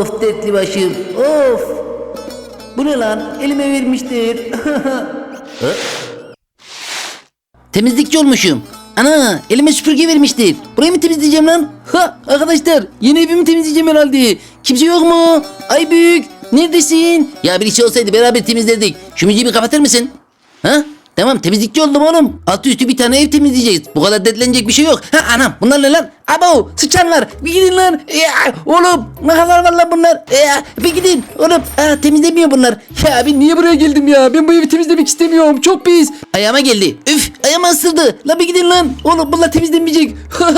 Of dertli başım. Of. Bu ne lan? Elime vermiştir. Temizlikçi olmuşum. Ana elime süpürge vermiştir. Burayı mı temizleyeceğim lan? Ha arkadaşlar yeni evimi temizleyeceğim herhalde. Kimse yok mu? Ay büyük neredesin? Ya birisi olsaydı beraber temizlerdik. Şu müziği bir kapatır mısın? Ha? Tamam temizlikçi oldum oğlum. Altı üstü bir tane ev temizleyeceğiz. Bu kadar dertlenecek bir şey yok. Ha anam bunlar ne lan? Abo sıçanlar bir gidin lan. Ya, oğlum ne kadar var lan bunlar? Ya, bir gidin oğlum. Ha, temizlemiyor bunlar. Ya ben niye buraya geldim ya? Ben bu evi temizlemek istemiyorum. Çok pis. Ayağıma geldi. Ayağıma ısırdı. La bir gidin lan. Oğlum bunlar temizlenmeyecek.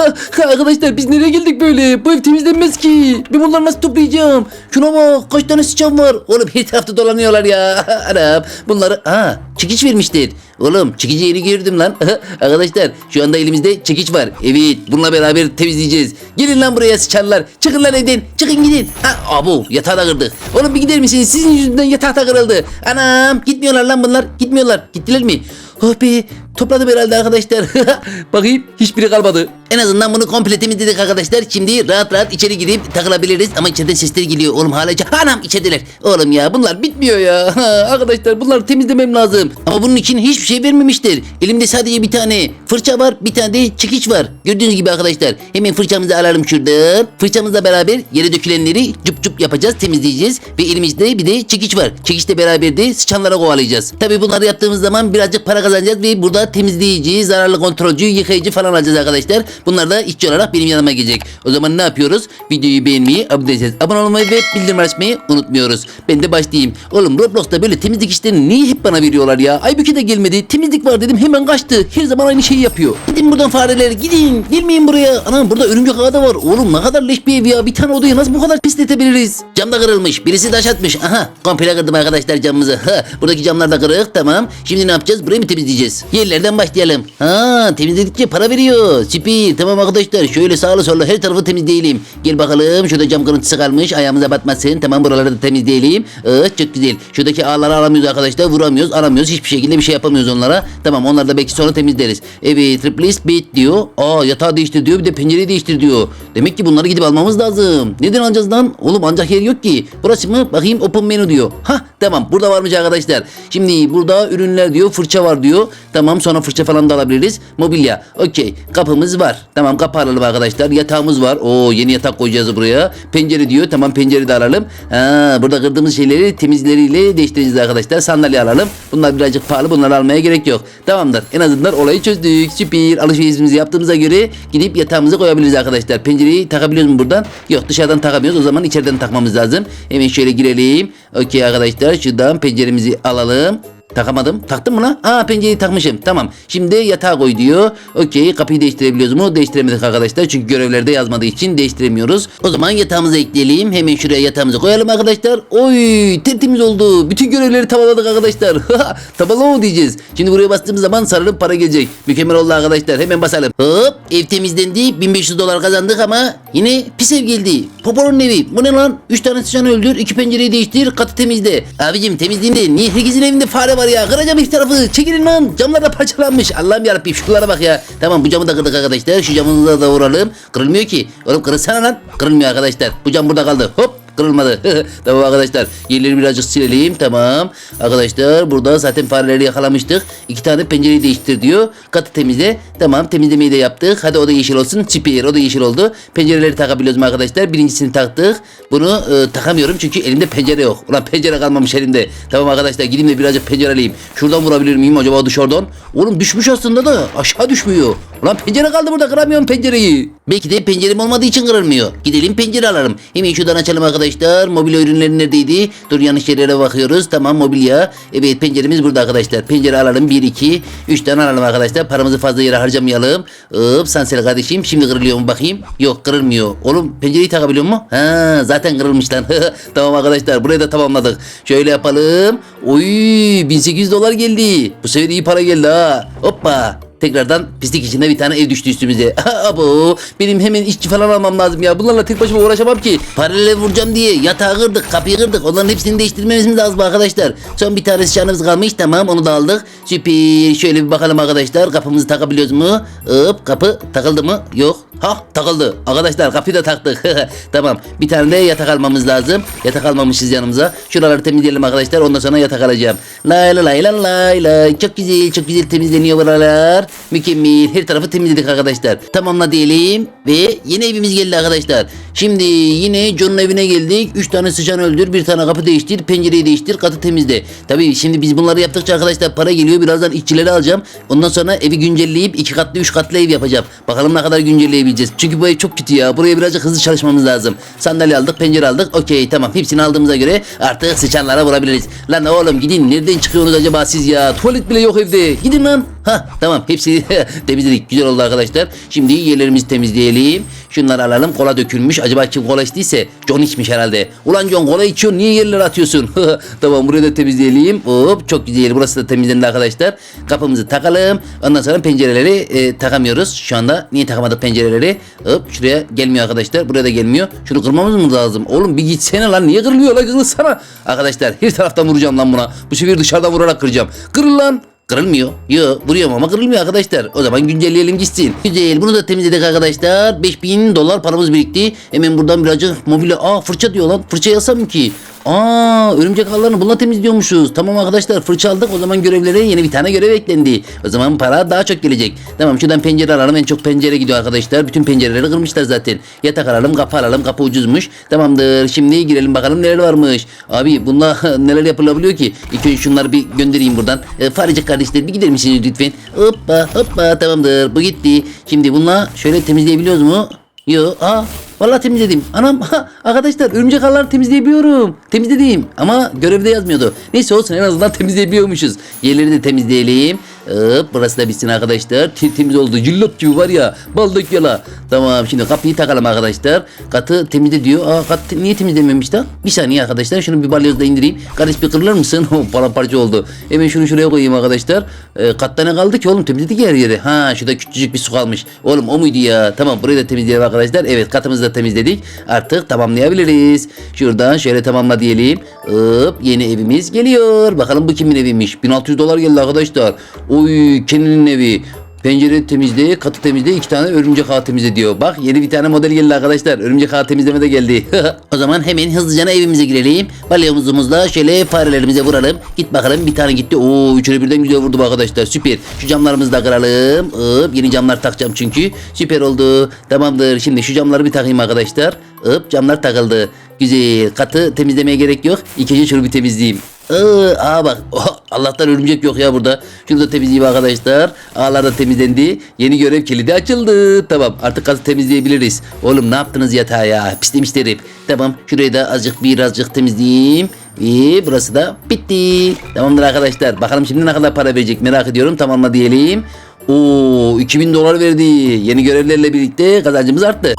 Arkadaşlar biz nereye geldik böyle? Bu ev temizlenmez ki. Ben bunları nasıl toplayacağım? Şuna bak kaç tane sıçan var. Oğlum her tarafta dolanıyorlar ya. Anam bunları ha çekiç vermiştir. Oğlum çekici yeri gördüm lan. Arkadaşlar şu anda elimizde çekiç var. Evet bununla beraber temizleyeceğiz. Gelin lan buraya sıçanlar. Çıkın lan evden. Çıkın gidin. Ha abu yatağı da kırdık. Oğlum bir gider misiniz? Sizin yüzünden yatak da kırıldı. Anam gitmiyorlar lan bunlar. Gitmiyorlar. Gittiler mi? Oh be topladım herhalde arkadaşlar. Bakayım hiçbiri kalmadı. En azından bunu komple temizledik arkadaşlar. Şimdi rahat rahat içeri girip takılabiliriz. Ama içeriden sesler geliyor. Oğlum hala Anam içerideler. Oğlum ya bunlar bitmiyor ya. arkadaşlar bunları temizlemem lazım. Ama bunun için hiçbir şey vermemiştir. Elimde sadece bir tane fırça var. Bir tane de çekiç var. Gördüğünüz gibi arkadaşlar. Hemen fırçamızı alalım şuradan. Fırçamızla beraber yere dökülenleri cıp cıp yapacağız. Temizleyeceğiz. Ve elimizde bir de çekiç var. Çekiçle beraber de sıçanlara kovalayacağız. Tabi bunları yaptığımız zaman birazcık para kazanacağız ve burada temizleyici, zararlı kontrolcü, yıkayıcı falan alacağız arkadaşlar. Bunlar da işçi olarak benim yanıma gelecek. O zaman ne yapıyoruz? Videoyu beğenmeyi, abone olacağız. Abone olmayı ve bildirim açmayı unutmuyoruz. Ben de başlayayım. Oğlum Roblox'ta böyle temizlik işlerini niye hep bana veriyorlar ya? Aybüke de gelmedi. Temizlik var dedim hemen kaçtı. Her zaman aynı şeyi yapıyor. Gidin buradan fareler gidin. Gelmeyin buraya. Anam burada örümcek ağı da var. Oğlum ne kadar leş bir ev ya. Bir tane odayı nasıl bu kadar pisletebiliriz? Cam da kırılmış. Birisi taş atmış. Aha komple kırdım arkadaşlar camımızı. Ha, buradaki camlar da kırık. Tamam. Şimdi ne yapacağız? Burayı mı temizleyeceğiz? Yerlerden başlayalım. Ha temizledikçe para veriyor. Süper. Tamam arkadaşlar. Şöyle sağlı sollu her tarafı temizleyelim. Gel bakalım. Şurada cam kırıntısı kalmış. Ayağımıza batmasın. Tamam buraları da temizleyelim. Evet çok güzel. Şuradaki ağları alamıyoruz arkadaşlar. Vuramıyoruz. Alamıyoruz. Hiçbir şekilde bir şey yapamıyoruz onlara. Tamam onları da belki sonra temizleriz. Evet replace bed diyor. Aa yatağı değiştir diyor. Bir de pencereyi değiştir diyor. Demek ki bunları gidip almamız lazım. Neden alacağız lan? Oğlum ancak yer yok ki. Burası mı? Bakayım open menu diyor. Hah tamam burada varmış arkadaşlar. Şimdi burada ürünler diyor. Fırça var diyor. Tamam sonra fırça falan da alabiliriz. Mobilya. Okey. Kapımız var. Tamam kapı alalım arkadaşlar. Yatağımız var. Oo yeni yatak koyacağız buraya. Pencere diyor. Tamam pencere de alalım. Ha, burada kırdığımız şeyleri temizleriyle değiştireceğiz arkadaşlar. Sandalye alalım. Bunlar birazcık pahalı. Bunları almaya gerek yok. Tamamdır. En azından olayı çözdük. Süper. Alışverişimizi yaptığımıza göre gidip yatağımızı koyabiliriz arkadaşlar. Pencereyi takabiliyoruz mu buradan? Yok dışarıdan takamıyoruz. O zaman içeriden takmamız lazım. Hemen şöyle girelim. Okey arkadaşlar. Şuradan penceremizi alalım. Takamadım. Taktım mı lan? Aa pencereyi takmışım. Tamam. Şimdi yatağa koy diyor. Okey kapıyı değiştirebiliyoruz mu? Değiştiremedik arkadaşlar. Çünkü görevlerde yazmadığı için değiştiremiyoruz. O zaman yatağımızı ekleyelim. Hemen şuraya yatağımızı koyalım arkadaşlar. Oy tertemiz oldu. Bütün görevleri tamamladık arkadaşlar. Tamamlama mı diyeceğiz? Şimdi buraya bastığımız zaman sarılıp para gelecek. Mükemmel oldu arkadaşlar. Hemen basalım. Hop ev temizlendi. 1500 dolar kazandık ama yine pis ev geldi. Popo'nun evi. Bu ne lan? 3 tane sıçanı öldür. 2 pencereyi değiştir. Katı temizle. Abicim temizliğinde niye herkesin evinde fare var ya? Kıracağım iki tarafı. Çekilin lan. Camlar da parçalanmış. Allah'ım yarabbim şuralara bak ya. Tamam bu camı da kırdık arkadaşlar. Şu camımızı da vuralım. Kırılmıyor ki. Oğlum kırılsana lan. Kırılmıyor arkadaşlar. Bu cam burada kaldı. Hop kırılmadı. tamam arkadaşlar. Yerleri birazcık silelim. Tamam. Arkadaşlar burada zaten fareleri yakalamıştık. İki tane pencereyi değiştir diyor. Katı temizle. Tamam temizlemeyi de yaptık. Hadi o da yeşil olsun. Süper o da yeşil oldu. Pencereleri takabiliyoruz arkadaşlar? Birincisini taktık. Bunu e, takamıyorum çünkü elimde pencere yok. Ulan pencere kalmamış elimde. Tamam arkadaşlar gideyim de birazcık pencere alayım. Şuradan vurabilir miyim acaba dışarıdan? Oğlum düşmüş aslında da aşağı düşmüyor. Ulan pencere kaldı burada kıramıyorum pencereyi. Belki de pencerem olmadığı için kırılmıyor. Gidelim pencere alalım. Hemen şuradan açalım arkadaşlar. Mobilya ürünleri neredeydi? Dur yanlış yerlere bakıyoruz. Tamam mobilya. Evet penceremiz burada arkadaşlar. Pencere alalım. 1, 2, 3 tane alalım arkadaşlar. Paramızı fazla yere harcamayalım. Hop Sansel kardeşim. Şimdi kırılıyor mu bakayım? Yok kırılmıyor. Oğlum pencereyi takabiliyor mu? Ha zaten kırılmış lan. tamam arkadaşlar burayı da tamamladık. Şöyle yapalım. Oy 1800 dolar geldi. Bu sefer iyi para geldi ha. Hoppa. Tekrardan pislik içinde bir tane ev düştü üstümüze. Abo benim hemen işçi falan almam lazım ya. Bunlarla tek başıma uğraşamam ki. Paralele vuracağım diye yatağı kırdık, kapıyı kırdık. Onların hepsini değiştirmemiz lazım arkadaşlar. Son bir tanesi şanımız kalmış. Tamam onu da aldık. Süper. Şöyle bir bakalım arkadaşlar. Kapımızı takabiliyoruz mu? Hop kapı takıldı mı? Yok. Ha takıldı. Arkadaşlar kapıyı da taktık. tamam. Bir tane de yatak almamız lazım. Yatak almamışız yanımıza. Şuraları temizleyelim arkadaşlar. Ondan sonra yatak alacağım. Lay lay lay lay lay. Çok güzel çok güzel temizleniyor buralar. Mükemmel. Her tarafı temizledik arkadaşlar. Tamamla diyelim. Ve yeni evimiz geldi arkadaşlar. Şimdi yine John'un evine geldik. 3 tane sıçan öldür. Bir tane kapı değiştir. Pencereyi değiştir. Katı temizle. Tabii şimdi biz bunları yaptıkça arkadaşlar para geliyor. Birazdan işçileri alacağım. Ondan sonra evi güncelleyip 2 katlı 3 katlı ev yapacağım. Bakalım ne kadar güncelleyebileceğiz. Çünkü bu ev çok kötü ya. Buraya birazcık hızlı çalışmamız lazım. Sandalye aldık, pencere aldık. Okey tamam. Hepsini aldığımıza göre artık sıçanlara vurabiliriz. Lan oğlum gidin. Nereden çıkıyorsunuz acaba siz ya? Tuvalet bile yok evde. Gidin lan. Ha tamam hepsini temizledik. Güzel oldu arkadaşlar. Şimdi yerlerimizi temizleyelim. Şunları alalım. Kola dökülmüş. Acaba kim kola içtiyse John içmiş herhalde. Ulan John kola içiyorsun. Niye yerlere atıyorsun? tamam burayı da temizleyelim. Hop çok güzel. Burası da temizlendi arkadaşlar. Kapımızı takalım. Ondan sonra pencereleri e, takamıyoruz. Şu anda niye takamadık pencereleri? Hop şuraya gelmiyor arkadaşlar. Buraya da gelmiyor. Şunu kırmamız mı lazım? Oğlum bir gitsene lan. Niye kırılıyor lan? Kırılsana. Arkadaşlar her taraftan vuracağım lan buna. Bu sefer dışarıdan vurarak kıracağım. Kırıl lan. Kırılmıyor. Yo vuruyorum ama kırılmıyor arkadaşlar. O zaman güncelleyelim gitsin. Güzel bunu da temizledik arkadaşlar. 5000 dolar paramız birikti. Hemen buradan birazcık mobilya. Aa fırça diyor lan. Fırça yazsam ki. Aa örümcek ağlarını bununla temizliyormuşuz. Tamam arkadaşlar fırça aldık. O zaman görevlere yeni bir tane görev eklendi. O zaman para daha çok gelecek. Tamam şuradan pencere alalım. En çok pencere gidiyor arkadaşlar. Bütün pencereleri kırmışlar zaten. Yatak alalım kapı alalım. Kapı ucuzmuş. Tamamdır. Şimdi girelim bakalım neler varmış. Abi bunlar neler yapılabiliyor ki? İlk önce şunları bir göndereyim buradan. E, Faricik kardeşler bir gider misiniz lütfen? Hoppa hoppa tamamdır. Bu gitti. Şimdi bunlar şöyle temizleyebiliyoruz mu? Yo, aa, vallahi temizledim. Anam, arkadaşlar örümcek ağları temizleyebiliyorum. Temizledim ama görevde yazmıyordu. Neyse olsun en azından temizleyebiliyormuşuz. Yerleri de temizleyelim. Hop, burası da bitsin arkadaşlar. Temiz oldu. Cillop gibi var ya. Baldık yala. Tamam şimdi kapıyı takalım arkadaşlar. Katı temizle diyor. Aa kat niye temizlememiş lan? Bir saniye arkadaşlar. Şunu bir balyozda indireyim. Kardeş bir kırılır mısın? Paramparça oldu. Hemen şunu şuraya koyayım arkadaşlar. Ee, katta ne kaldı ki oğlum? Temizledik her yeri. Ha şurada küçücük bir su kalmış. Oğlum o muydu ya? Tamam burayı da temizleyelim arkadaşlar. Evet katımızı da temizledik. Artık tamamlayabiliriz. Şuradan şöyle tamamla diyelim. Hop yeni evimiz geliyor. Bakalım bu kimin eviymiş? 1600 dolar geldi arkadaşlar. Oy Kenan'ın evi. Pencere temizle, katı temizle, iki tane örümcek ağ temizle diyor. Bak yeni bir tane model geldi arkadaşlar. Örümcek ağ temizleme de geldi. o zaman hemen hızlıca evimize girelim. Balyomuzumuzla şöyle farelerimize vuralım. Git bakalım bir tane gitti. Oo üçünü birden güzel vurdum arkadaşlar. Süper. Şu camlarımızı da kıralım. Hop yeni camlar takacağım çünkü. Süper oldu. Tamamdır. Şimdi şu camları bir takayım arkadaşlar. Hop camlar takıldı. Güzel. Katı temizlemeye gerek yok. İlk önce şunu bir temizleyeyim. Aa, aa bak Oh, Allah'tan örümcek yok ya burada. Şunu da temizleyeyim arkadaşlar. Ağlar da temizlendi. Yeni görev kilidi açıldı. Tamam artık katı temizleyebiliriz. Oğlum ne yaptınız yatağa ya? Pislemişler hep. Tamam şurayı da azıcık birazcık temizleyeyim. Ve burası da bitti. Tamamdır arkadaşlar. Bakalım şimdi ne kadar para verecek merak ediyorum. Tamamla diyelim. Oo 2000 dolar verdi. Yeni görevlerle birlikte kazancımız arttı.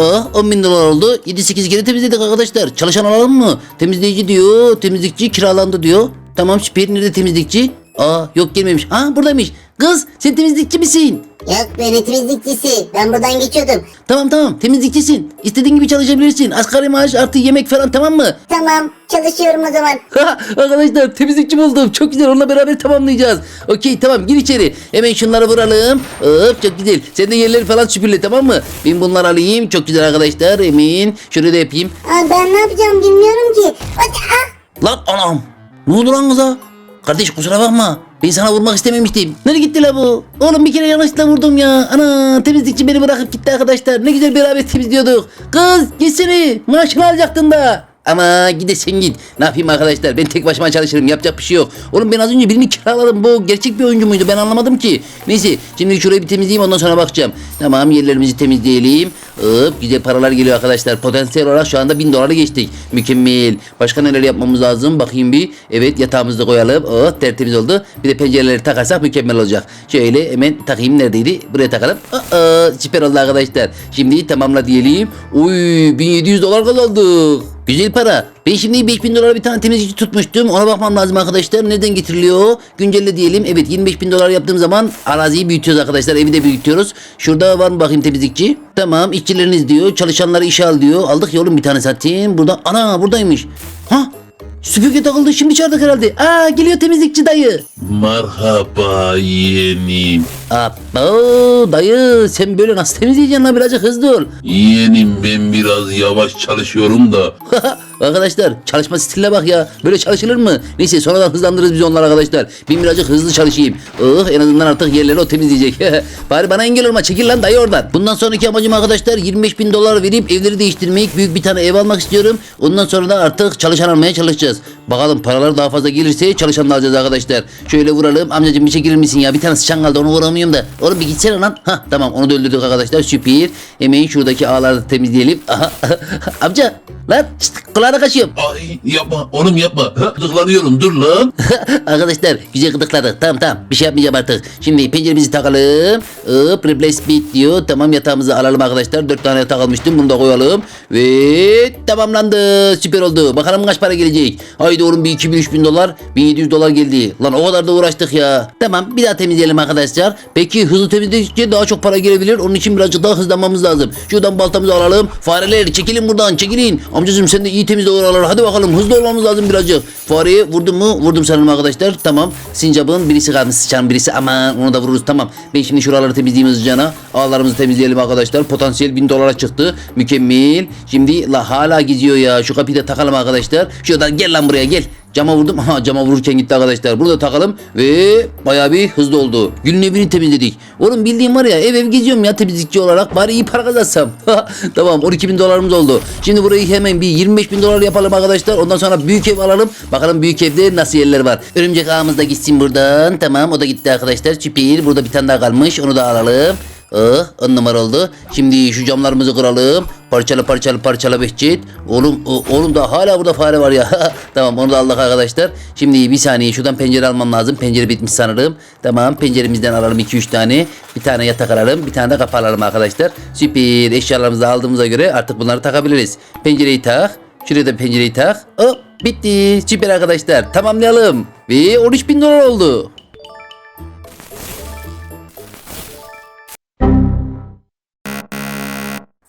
Ah 10 bin dolar oldu. 7-8 kere temizledik arkadaşlar. Çalışan alalım mı? Temizleyici diyor. Temizlikçi kiralandı diyor. Tamam süper. Nerede temizlikçi? Aa yok gelmemiş. Aa buradaymış. Kız sen temizlikçi misin? Yok ben temizlikçisi. Ben buradan geçiyordum. Tamam tamam temizlikçisin. İstediğin gibi çalışabilirsin. Asgari maaş artı yemek falan tamam mı? Tamam çalışıyorum o zaman. Ha, arkadaşlar temizlikçi buldum. Çok güzel. Onunla beraber tamamlayacağız. Okey tamam gir içeri. Hemen şunları vuralım. Hop çok güzel. Sen de yerleri falan süpürle tamam mı? Ben bunları alayım. Çok güzel arkadaşlar. Emin. Şunu da yapayım. Aa, ben ne yapacağım bilmiyorum ki. Hadi, ah! Lan anam. Ne oldu lan kıza? Kardeş kusura bakma. Ben sana vurmak istememiştim. Nereye gitti la bu? Oğlum bir kere yanlışlıkla vurdum ya. Ana temizlikçi beni bırakıp gitti arkadaşlar. Ne güzel beraber temizliyorduk. Kız gitsene. Maaşını alacaktın da. Ama gidesin git. Ne yapayım arkadaşlar ben tek başıma çalışırım yapacak bir şey yok. Oğlum ben az önce birini kiraladım bu gerçek bir oyuncu muydu ben anlamadım ki. Neyse şimdi şurayı bir temizleyeyim ondan sonra bakacağım. Tamam yerlerimizi temizleyelim. Hop güzel paralar geliyor arkadaşlar. Potansiyel olarak şu anda 1000 doları geçtik. Mükemmel. Başka neler yapmamız lazım bakayım bir. Evet yatağımızı koyalım. Oh tertemiz oldu. Bir de pencereleri takarsak mükemmel olacak. Şöyle hemen takayım neredeydi? Buraya takalım. Aa, süper oldu arkadaşlar. Şimdi tamamla diyelim. Uy 1700 dolar kazandık. Güzel para. Ben şimdi 5000 dolara bir tane temizlikçi tutmuştum. Ona bakmam lazım arkadaşlar. Neden getiriliyor? Güncelle diyelim. Evet 25 bin dolar yaptığım zaman araziyi büyütüyoruz arkadaşlar. Evi de büyütüyoruz. Şurada var mı bakayım temizlikçi? Tamam işçileriniz diyor. Çalışanları işe al diyor. Aldık ya oğlum bir tane satayım. Burada ana buradaymış. Ha süpürge takıldı. Şimdi çağırdık herhalde. Aa geliyor temizlikçi dayı. Merhaba yeğenim. Abo dayı sen böyle nasıl temizleyeceksin lan birazcık hızlı ol. Yeğenim ben biraz yavaş çalışıyorum da. arkadaşlar çalışma stiline bak ya. Böyle çalışılır mı? Neyse sonradan hızlandırırız biz onlar arkadaşlar. Ben birazcık hızlı çalışayım. Oh en azından artık yerleri o temizleyecek. Bari bana engel olma çekil lan dayı oradan. Bundan sonraki amacım arkadaşlar 25 bin dolar verip evleri değiştirmek. Büyük bir tane ev almak istiyorum. Ondan sonra da artık çalışan almaya çalışacağız. Bakalım paralar daha fazla gelirse çalışan da alacağız arkadaşlar. Şöyle vuralım. Amcacım bir çekilir misin ya? Bir tane sıçan kaldı onu vuramıyorum da. Oğlum bir gitsene lan. Hah tamam onu da öldürdük arkadaşlar. Süper. Hemen şuradaki ağları temizleyelim. Aha, Amca lan şşt, kulağına kaçıyorum. Ay yapma oğlum yapma. Ha, Tıklanıyorum dur lan. Arkadaşlar güzel gıdıkladık. Tamam tamam bir şey yapmayacağım artık. Şimdi penceremizi takalım. Hop replace bit diyor. Tamam yatağımızı alalım arkadaşlar. Dört tane yatak almıştım. Bunu da koyalım. Ve tamamlandı. Süper oldu. Bakalım kaç para gelecek. Haydi oğlum bir 2000 3000 dolar. 1700 dolar geldi. Lan o kadar da uğraştık ya. Tamam bir daha temizleyelim arkadaşlar. Peki hızlı temizledikçe daha çok para gelebilir. Onun için birazcık daha hızlanmamız lazım. Şuradan baltamızı alalım. Fareler çekilin buradan çekilin. Amcacığım sen de iyi temizle oraları. Hadi bakalım hızlı olmamız lazım birazcık. Fareye vurdum mu? Vurdum sanırım arkadaşlar. Tamam. Sincap'ın birisi kalmış. Sıçan birisi. Aman onu da vururuz. Tamam. Ben şimdi şuraları temizleyeyim hızlıcana. Ağlarımızı temizleyelim arkadaşlar. Potansiyel 1000 dolara çıktı. Mükemmel. Şimdi la hala gidiyor ya. Şu kapıyı da takalım arkadaşlar. Şuradan gel lan buraya gel. Cama vurdum. Aha cama vururken gitti arkadaşlar. Burada takalım ve bayağı bir hızlı oldu. Gülün evini temizledik. Oğlum bildiğim var ya ev ev geziyorum ya temizlikçi olarak. Bari iyi para kazansam. tamam 12 bin dolarımız oldu. Şimdi burayı hemen bir 25 bin dolar yapalım arkadaşlar. Ondan sonra büyük ev alalım. Bakalım büyük evde nasıl yerler var. Örümcek ağımız da gitsin buradan. Tamam o da gitti arkadaşlar. Süper. Burada bir tane daha kalmış. Onu da alalım. Oh, on numara oldu. Şimdi şu camlarımızı kıralım. Parçalı parçalı parçalı Behçet. Oğlum o- oğlum da hala burada fare var ya. tamam onu da aldık arkadaşlar. Şimdi bir saniye şuradan pencere almam lazım. Pencere bitmiş sanırım. Tamam penceremizden alalım 2-3 tane. Bir tane yatak alalım. Bir tane de kapı alalım arkadaşlar. Süper eşyalarımızı aldığımıza göre artık bunları takabiliriz. Pencereyi tak. Şuraya da pencereyi tak. Hop bitti. Süper arkadaşlar. Tamamlayalım. Ve 13 bin dolar oldu.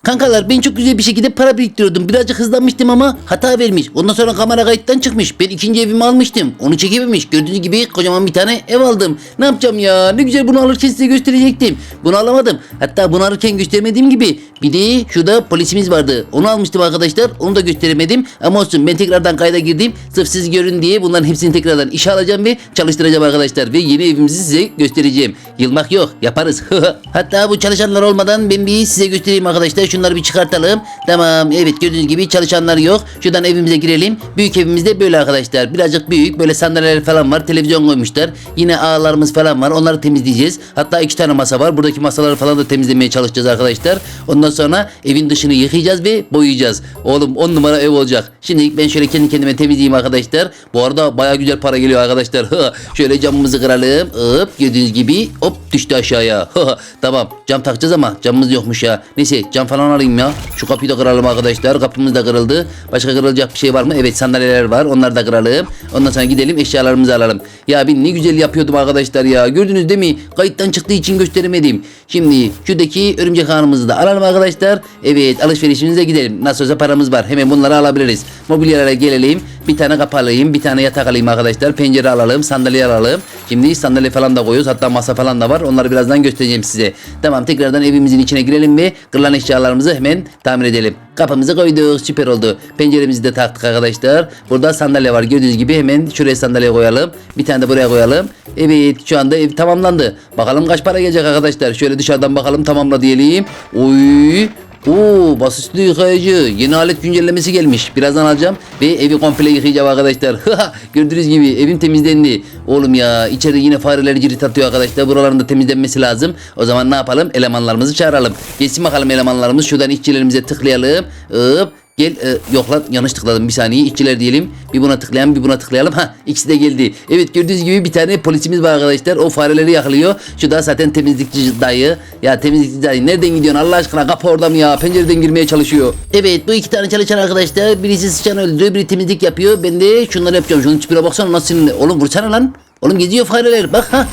Kankalar ben çok güzel bir şekilde para biriktiriyordum. Birazcık hızlanmıştım ama hata vermiş. Ondan sonra kamera kayıttan çıkmış. Ben ikinci evimi almıştım. Onu çekememiş. Gördüğünüz gibi kocaman bir tane ev aldım. Ne yapacağım ya? Ne güzel bunu alırken size gösterecektim. Bunu alamadım. Hatta bunu alırken göstermediğim gibi bir de şurada polisimiz vardı. Onu almıştım arkadaşlar. Onu da gösteremedim. Ama olsun ben tekrardan kayda girdim. Sırf siz görün diye bunların hepsini tekrardan işe alacağım ve çalıştıracağım arkadaşlar. Ve yeni evimizi size göstereceğim. Yılmak yok. Yaparız. Hatta bu çalışanlar olmadan ben bir size göstereyim arkadaşlar. Şunları bir çıkartalım. Tamam. Evet gördüğünüz gibi çalışanlar yok. Şuradan evimize girelim. Büyük evimizde böyle arkadaşlar. Birazcık büyük. Böyle sandalyeler falan var. Televizyon koymuşlar. Yine ağlarımız falan var. Onları temizleyeceğiz. Hatta iki tane masa var. Buradaki masaları falan da temizlemeye çalışacağız arkadaşlar. Ondan sonra evin dışını yıkayacağız ve boyayacağız. Oğlum on numara ev olacak. Şimdi ben şöyle kendi kendime temizleyeyim arkadaşlar. Bu arada baya güzel para geliyor arkadaşlar. şöyle camımızı kıralım. Hop gördüğünüz gibi hop düştü aşağıya. tamam cam takacağız ama camımız yokmuş ya. Neyse cam falan alayım ya. Şu kapıyı da kıralım arkadaşlar. Kapımız da kırıldı. Başka kırılacak bir şey var mı? Evet sandalyeler var. Onları da kıralım. Ondan sonra gidelim eşyalarımızı alalım. Ya ben ne güzel yapıyordum arkadaşlar ya. Gördünüz değil mi? Kayıttan çıktığı için gösteremedim. Şimdi şuradaki örümcek ağımızı da alalım arkadaşlar. Evet alışverişimize gidelim. Nasıl olsa paramız var. Hemen bunları alabiliriz. Mobilyalara gelelim. Bir tane kapı alayım. Bir tane yatak alayım arkadaşlar. Pencere alalım. Sandalye alalım. Şimdi sandalye falan da koyuyoruz. Hatta masa falan da var. Onları birazdan göstereceğim size. Tamam tekrardan evimizin içine girelim ve kırılan eşyalarımızı hemen tamir edelim. Kapımızı koyduk. Süper oldu. Penceremizi de taktık arkadaşlar. Burada sandalye var. Gördüğünüz gibi hemen şuraya sandalye koyalım. Bir tane de buraya koyalım. Evet şu anda ev tamamlandı. Bakalım kaç para gelecek arkadaşlar. Şöyle dışarıdan bakalım tamamla diyelim. Oy. Oo basınçlı yıkayıcı. Yeni alet güncellemesi gelmiş. Birazdan alacağım ve evi komple yıkayacağım arkadaşlar. Gördüğünüz gibi evim temizlendi. Oğlum ya içeride yine fareler cirit atıyor arkadaşlar. Buraların da temizlenmesi lazım. O zaman ne yapalım? Elemanlarımızı çağıralım. Gelsin bakalım elemanlarımız. Şuradan işçilerimize tıklayalım. Hop. Gel e, yok yanlış tıkladım bir saniye işçiler diyelim. Bir buna tıklayalım bir buna tıklayalım. Ha ikisi de geldi. Evet gördüğünüz gibi bir tane polisimiz var arkadaşlar. O fareleri yakalıyor. Şu da zaten temizlikçi dayı. Ya temizlikçi dayı nereden gidiyorsun Allah aşkına kapı orada mı ya? Pencereden girmeye çalışıyor. Evet bu iki tane çalışan arkadaşlar. Birisi sıçan öldürüyor biri temizlik yapıyor. Ben de şunları yapacağım. Şunun tipine baksana nasıl. Oğlum vursana lan. Oğlum geziyor fareler bak ha.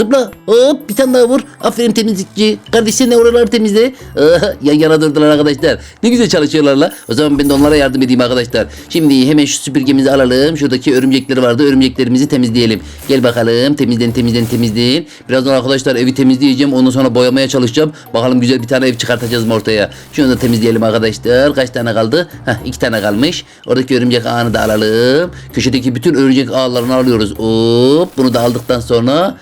Zıpla hop bir tane daha vur. Aferin temizlikçi. Kardeş sen de oraları temizle. Aha, yan yana durdular arkadaşlar. Ne güzel çalışıyorlar la. O zaman ben de onlara yardım edeyim arkadaşlar. Şimdi hemen şu süpürgemizi alalım. Şuradaki örümcekleri vardı. Örümceklerimizi temizleyelim. Gel bakalım. Temizlen temizlen temizleyin. Birazdan arkadaşlar evi temizleyeceğim. Ondan sonra boyamaya çalışacağım. Bakalım güzel bir tane ev çıkartacağız mı ortaya. Şunu da temizleyelim arkadaşlar. Kaç tane kaldı? Heh, iki tane kalmış. Oradaki örümcek ağını da alalım. Köşedeki bütün örümcek ağlarını alıyoruz. Hop bunu da aldıktan sonra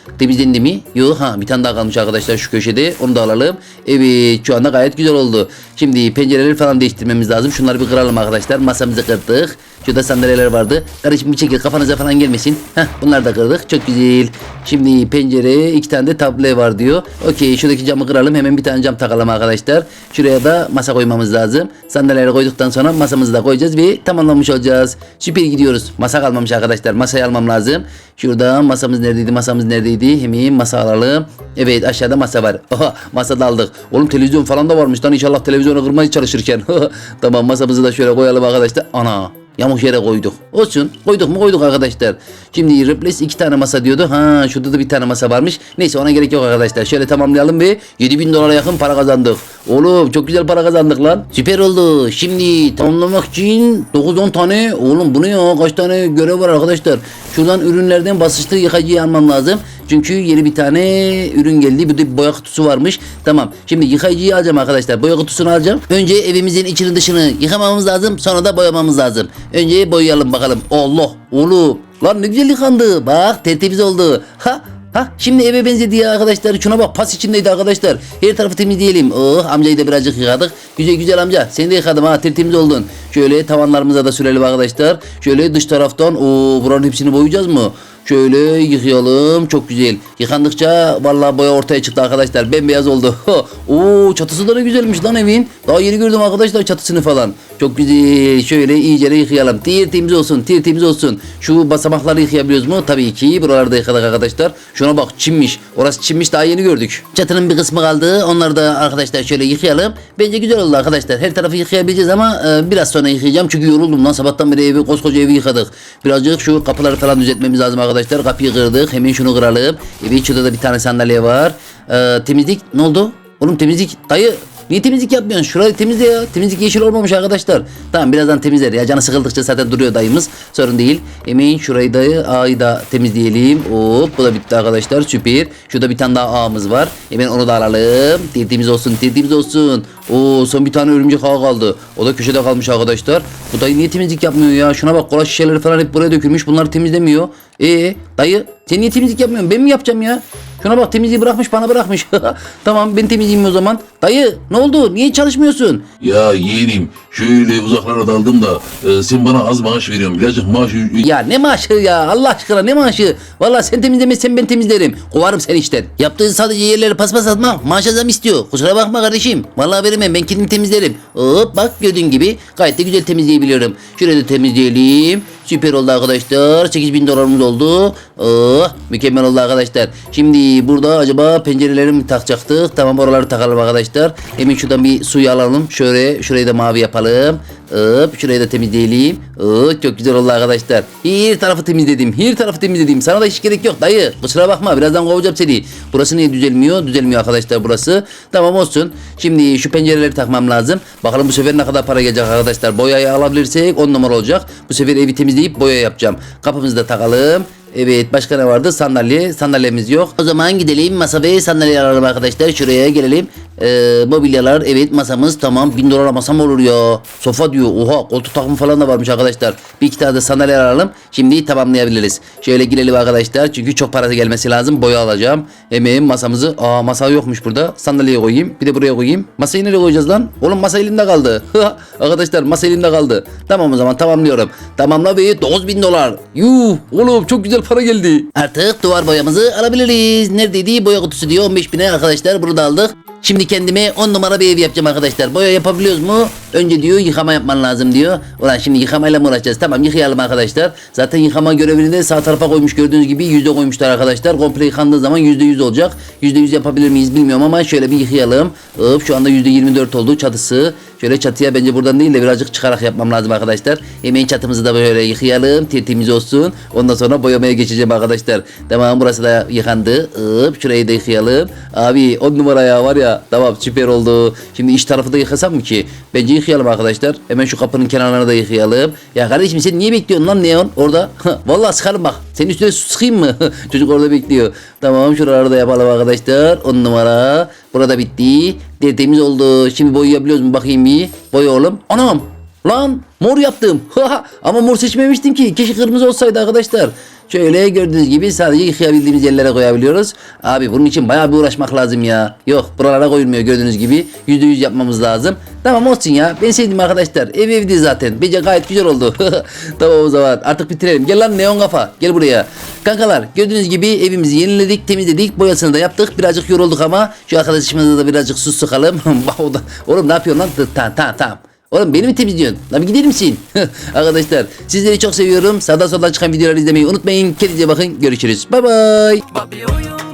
temizlendi mi? Yok ha bir tane daha kalmış arkadaşlar şu köşede. Onu da alalım. Evet şu anda gayet güzel oldu. Şimdi pencereleri falan değiştirmemiz lazım. Şunları bir kıralım arkadaşlar. Masamızı kırdık. Şurada sandalyeler vardı. Kardeşim bir çekil kafanıza falan gelmesin. Heh bunları da kırdık. Çok güzel. Şimdi pencere iki tane de tablo var diyor. Okey şuradaki camı kıralım. Hemen bir tane cam takalım arkadaşlar. Şuraya da masa koymamız lazım. Sandalyeleri koyduktan sonra masamızı da koyacağız ve tamamlamış olacağız. Süper gidiyoruz. Masa kalmamış arkadaşlar. Masayı almam lazım. Şurada masamız neredeydi? Masamız neredeydi? Hemen masa alalım. Evet aşağıda masa var. Oha masa da aldık. Oğlum televizyon falan da varmış lan. İnşallah televizyonu kırmaya çalışırken. tamam masamızı da şöyle koyalım arkadaşlar. Ana Yamuk yere koyduk. Olsun. Koyduk mu koyduk arkadaşlar. Şimdi replace iki tane masa diyordu. Ha şurada da bir tane masa varmış. Neyse ona gerek yok arkadaşlar. Şöyle tamamlayalım ve 7000 dolara yakın para kazandık. Oğlum çok güzel para kazandık lan. Süper oldu. Şimdi tamamlamak için 9-10 tane. Oğlum bu ne ya? Kaç tane görev var arkadaşlar. Şuradan ürünlerden basınçlı yıkayıcıyı almam lazım. Çünkü yeni bir tane ürün geldi. Bir de boya kutusu varmış. Tamam. Şimdi yıkayıcıyı alacağım arkadaşlar. Boya kutusunu alacağım. Önce evimizin içini dışını yıkamamız lazım. Sonra da boyamamız lazım. Önce boyayalım bakalım. Allah. Oğlum. Lan ne güzel yıkandı. Bak tertemiz oldu. Ha Ha şimdi eve benzedi ya arkadaşlar. Şuna bak pas içindeydi arkadaşlar. Her tarafı temizleyelim. Oh amcayı da birazcık yıkadık. Güzel güzel amca. Seni de yıkadım ha tertemiz oldun. Şöyle tavanlarımıza da sürelim arkadaşlar. Şöyle dış taraftan o buranın hepsini boyayacağız mı? Şöyle yıkayalım. Çok güzel. Yıkandıkça vallahi boya ortaya çıktı arkadaşlar. Bembeyaz oldu. Oo çatısı da ne güzelmiş lan evin. Daha yeni gördüm arkadaşlar çatısını falan. Çok güzel. Şöyle iyice yıkayalım. Tertemiz olsun. Tertemiz olsun. Şu basamakları yıkayabiliyoruz mu? Tabii ki. Buraları da yıkadık arkadaşlar. Şuna bak çimmiş. Orası çimmiş daha yeni gördük. Çatının bir kısmı kaldı. Onları da arkadaşlar şöyle yıkayalım. Bence güzel oldu arkadaşlar. Her tarafı yıkayabileceğiz ama e, biraz sonra yıkayacağım. Çünkü yoruldum lan. Sabahtan beri evi koskoca evi yıkadık. Birazcık şu kapıları falan düzeltmemiz lazım arkadaşlar. Kapıyı kırdık. Hemen şunu kıralım. Evet şurada da bir tane sandalye var. E, temizlik ne oldu? Oğlum temizlik dayı Niye temizlik yapmıyorsun? Şurayı temizle ya. Temizlik yeşil olmamış arkadaşlar. Tamam birazdan temizler ya. Canı sıkıldıkça zaten duruyor dayımız. Sorun değil. Emeğin şurayı da A'yı da temizleyelim. Hop bu da bitti arkadaşlar. Süper. Şurada bir tane daha A'mız var. Hemen onu da alalım. Tertemiz olsun. Tertemiz olsun. Oo son bir tane örümcek ağ kaldı. O da köşede kalmış arkadaşlar. Bu dayı niye temizlik yapmıyor ya? Şuna bak kola şişeleri falan hep buraya dökülmüş. Bunları temizlemiyor. E dayı sen niye temizlik yapmıyorsun? Ben mi yapacağım ya? Şuna bak temizliği bırakmış bana bırakmış. tamam ben temizleyeyim o zaman. Dayı ne oldu? Niye çalışmıyorsun? Ya yeğenim şöyle uzaklara daldım da e, sen bana az maaş veriyorsun. Birazcık maaş Ya ne maaşı ya Allah aşkına ne maaşı? Vallahi sen temizlemezsen ben temizlerim. Kovarım seni işten. Yaptığın sadece yerleri paspas atmak maaş zam istiyor. Kusura bakma kardeşim. Vallahi veremem ben kendim temizlerim. Hop bak gördüğün gibi gayet de güzel temizleyebiliyorum. Şurayı da temizleyelim. Süper oldu arkadaşlar. 8000 dolarımız oldu. Oh, mükemmel oldu arkadaşlar. Şimdi burada acaba pencereleri mi takacaktık? Tamam oraları takalım arkadaşlar. Hemen şuradan bir suyu alalım. Şöyle şurayı da mavi yapalım. Hop şurayı da temizleyelim. Oh, çok güzel oldu arkadaşlar. Her tarafı temizledim. Her tarafı temizledim. Sana da hiç gerek yok dayı. Kusura bakma birazdan kovacağım seni. Burası niye düzelmiyor? Düzelmiyor arkadaşlar burası. Tamam olsun. Şimdi şu pencereleri takmam lazım. Bakalım bu sefer ne kadar para gelecek arkadaşlar. Boyayı alabilirsek 10 numara olacak. Bu sefer evi temizleyip boya yapacağım. Kapımızı da takalım. Evet başka ne vardı? Sandalye. Sandalyemiz yok. O zaman gidelim masa ve sandalye alalım arkadaşlar. Şuraya gelelim. Ee, mobilyalar evet masamız tamam. Bin dolara masa mı olur ya? Sofa diyor. Oha koltuk takımı falan da varmış arkadaşlar. Bir iki tane de sandalye alalım. Şimdi tamamlayabiliriz. Şöyle girelim arkadaşlar. Çünkü çok parası gelmesi lazım. Boya alacağım. Hemen masamızı. Aa masa yokmuş burada. Sandalyeye koyayım. Bir de buraya koyayım. Masayı nereye koyacağız lan? Oğlum masa elimde kaldı. arkadaşlar masa elimde kaldı. Tamam o zaman tamamlıyorum. Tamamla ve 9000 dolar. Yuh oğlum çok güzel para geldi. Artık duvar boyamızı alabiliriz. Neredeydi? Boya kutusu diyor 15 bine arkadaşlar. Bunu da aldık. Şimdi kendime 10 numara bir ev yapacağım arkadaşlar. Boya yapabiliyoruz mu? Önce diyor yıkama yapman lazım diyor. Ulan şimdi yıkamayla mı uğraşacağız? Tamam yıkayalım arkadaşlar. Zaten yıkama görevini de sağ tarafa koymuş gördüğünüz gibi yüzde koymuşlar arkadaşlar. Komple yıkandığı zaman yüzde yüz olacak. Yüzde yüz yapabilir miyiz bilmiyorum ama şöyle bir yıkayalım. Hop şu anda yüzde yirmi dört oldu çatısı. Şöyle çatıya bence buradan değil de birazcık çıkarak yapmam lazım arkadaşlar. Hemen çatımızı da böyle yıkayalım. Tertemiz olsun. Ondan sonra boyamaya geçeceğim arkadaşlar. Tamam burası da yıkandı. Hop şurayı da yıkayalım. Abi on numara ya var ya. Tamam süper oldu. Şimdi iç tarafı da yıkasam mı ki? Bence yıkayalım arkadaşlar. Hemen şu kapının kenarlarını da yıkayalım. Ya kardeşim sen niye bekliyorsun lan Neon orada? Vallahi sıkarım bak. Senin üstüne su sıkayım mı? Çocuk orada bekliyor. Tamam şuraları da yapalım arkadaşlar. On numara. Burada bitti. Tertemiz oldu. Şimdi boyayabiliyoruz mu bakayım bir. Boya oğlum. Anam. Lan mor yaptım. Ama mor seçmemiştim ki. Keşke kırmızı olsaydı arkadaşlar. Şöyle gördüğünüz gibi sadece yıkayabildiğimiz yerlere koyabiliyoruz. Abi bunun için bayağı bir uğraşmak lazım ya. Yok buralara koyulmuyor gördüğünüz gibi. %100 yapmamız lazım. Tamam olsun ya. Ben sevdim arkadaşlar. Ev evdi zaten. Bence gayet güzel oldu. tamam o zaman artık bitirelim. Gel lan neon kafa. Gel buraya. Kankalar gördüğünüz gibi evimizi yeniledik, temizledik. Boyasını da yaptık. Birazcık yorulduk ama şu arkadaşımıza da birazcık su sıkalım. O Oğlum ne yapıyorsun lan? Tamam tamam tamam. Oğlum beni mi temizliyorsun? Lan gider misin? Arkadaşlar sizleri çok seviyorum. Sağdan soldan çıkan videoları izlemeyi unutmayın. Kendinize bakın. Görüşürüz. Bay bay.